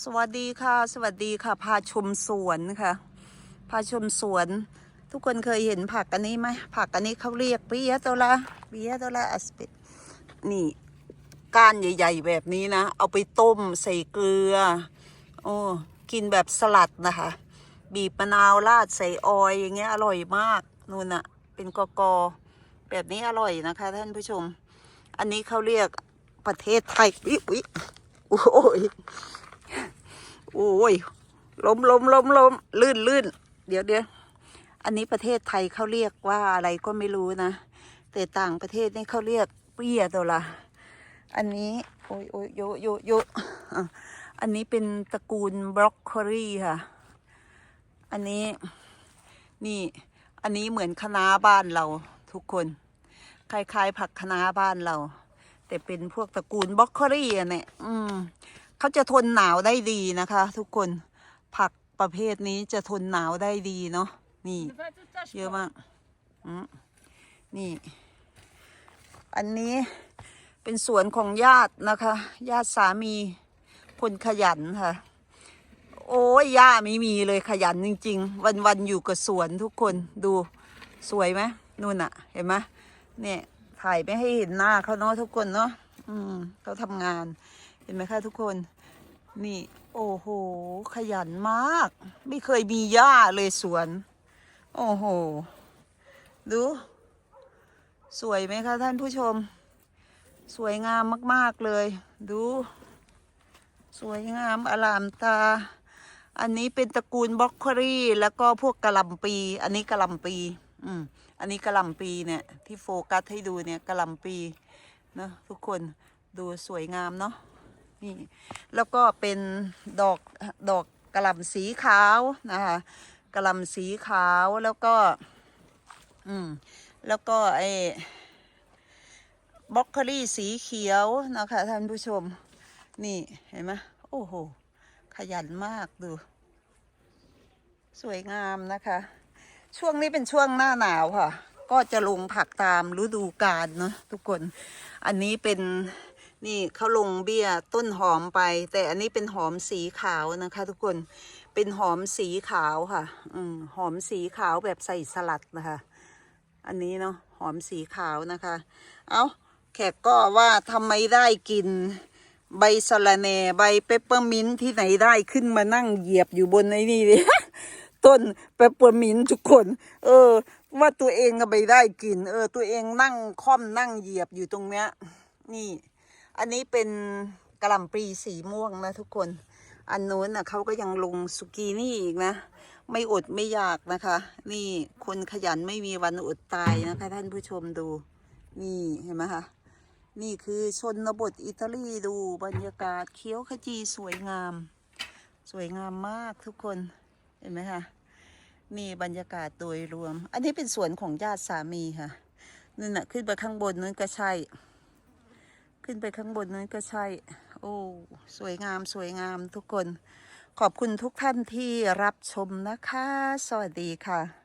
สวัสดีค่ะ สวัสดีค่ะ พาชมสวนค่ะ พาชมสวน ทุกคนเคยเห็นผักอันนี้ไหมผักอันนี้เขาเรียกปิยตัวละปิยตัวละอัสเปดนี่ก้านใหญ่ ๆ แบบนี้นะ เอาไปต้มใส่เกลือ โอ้กินแบบสลัดนะคะ บีบมะนาวราดใส่ออยอย่างเงี้ยอร่อยมากนู่นน่ะเป็นกอกอแบบนี้อร่อยนะคะ ท่านผู้ชม อันนี้เขาเรียกประเทศไทยอุ๊ยอุ๊ยโอ้ย โอ้ยล้มล้มล้มล้มลื่นลื่นเดี๋ยวเดี๋ยวอันนี้ประเทศไทยเขาเรียกว่าอะไรก็ไม่รู้นะ แต่ต่างประเทศนี่เขาเรียกเปียตัวละอันนี้โอ้ยโอ้ยโยโยโยอันนี้เป็นตระกูลบรอกโคลีค่ะ อันนี้นี่ อันนี้เหมือนคะน้าบ้านเราทุกคน คล้ายๆผักคะน้าบ้านเรา แต่เป็นพวกตระกูลบรอกโคลีอะเนี่ยอืม เขาจะทนหนาวได้ดีนะคะ ทุกคนผักประเภทนี้จะทนหนาวได้ดีเนาะนี่ เยอะมากนี่ อันนี้เป็นสวนของญาตินะคะ ญาติสามีคนขยันค่ะ โอ้ยย่าไม่มีเลยขยันจริง ๆ วันๆอยู่กับสวนทุกคนดูสวยไหมนู่นอะเห็นไหมเนี่ยถ่ายไม่ให้เห็นหน้าเขาเนาะทุกคนเนาะอืมเขาทำงาน เห็นไหมคะทุกคน นี่ โอ้โห ขยันมาก ไม่เคยมีหญ้าเลยสวน โอ้โห ดู สวยไหมคะท่านผู้ชม สวยงามมาก ๆ เลย ดู สวยงามอลามตา อันนี้เป็นตระกูลบล็อกโคลี่ แล้วก็พวกกะลำปี อันนี้กะลำปี อืม อันนี้กะลำปีเนี่ย ที่โฟกัสให้ดูเนี่ยกะลำปีเนอะทุกคนดูสวยงามเนาะ นี่แล้วก็เป็นดอกดอกกระหล่ำสีขาวนะคะกระหล่ำสีขาวแล้วก็ อืม แล้วก็ไอ้บล็อกโคลี่สีเขียวนะคะท่านผู้ชม นี่เห็นไหมโอ้โห ขยันมากดู สวยงามนะคะ ช่วงนี้เป็นช่วงหน้าหนาวค่ะ ก็จะลงผักตามฤดูกาลเนาะทุกคน อันนี้เป็น นี่เขาลงเบี้ยต้นหอมไป แต่อันนี้เป็นหอมสีขาวนะคะ ทุกคนเป็นหอมสีขาวค่ะ อืมหอมสีขาวแบบใส่สลัดนะคะ อันนี้เนาะหอมสีขาวนะคะ เอาแขกก็ว่าทำไมได้กิน ใบสะระแหน่ใบเปปเปอร์มินต์ที่ไหนได้ขึ้นมานั่งเหยียบอยู่บนไอ้นี่เลยต้นเปปเปอร์มินต์ทุกคน เออ ว่าตัวเองก็ไปได้กิน เออ ตัวเองนั่งค่อมนั่งเหยียบอยู่ตรงเนี้ย นี่ อันนี้เป็นกระหล่ำปลีสีม่วงนะทุกคน อันนู้นน่ะเขาก็ยังลงสุกี้นี่อีกนะ ไม่อดไม่อยากนะคะ นี่คนขยันไม่มีวันอดตายนะคะ ท่านผู้ชมดู นี่เห็นไหมคะ นี่คือชนบทอิตาลีดูบรรยากาศเขียวขจีสวยงาม สวยงามมากทุกคน เห็นไหมคะนี่บรรยากาศโดยรวม อันนี้เป็นสวนของญาติสามีค่ะนั่นน่ะขึ้นไปข้างบนนั้นก็ใช่ ขึ้นไปข้างบนนั้นก็ใช่ โอ้ สวยงามสวยงามทุกคน ขอบคุณทุกท่านที่รับชมนะคะ สวัสดีค่ะ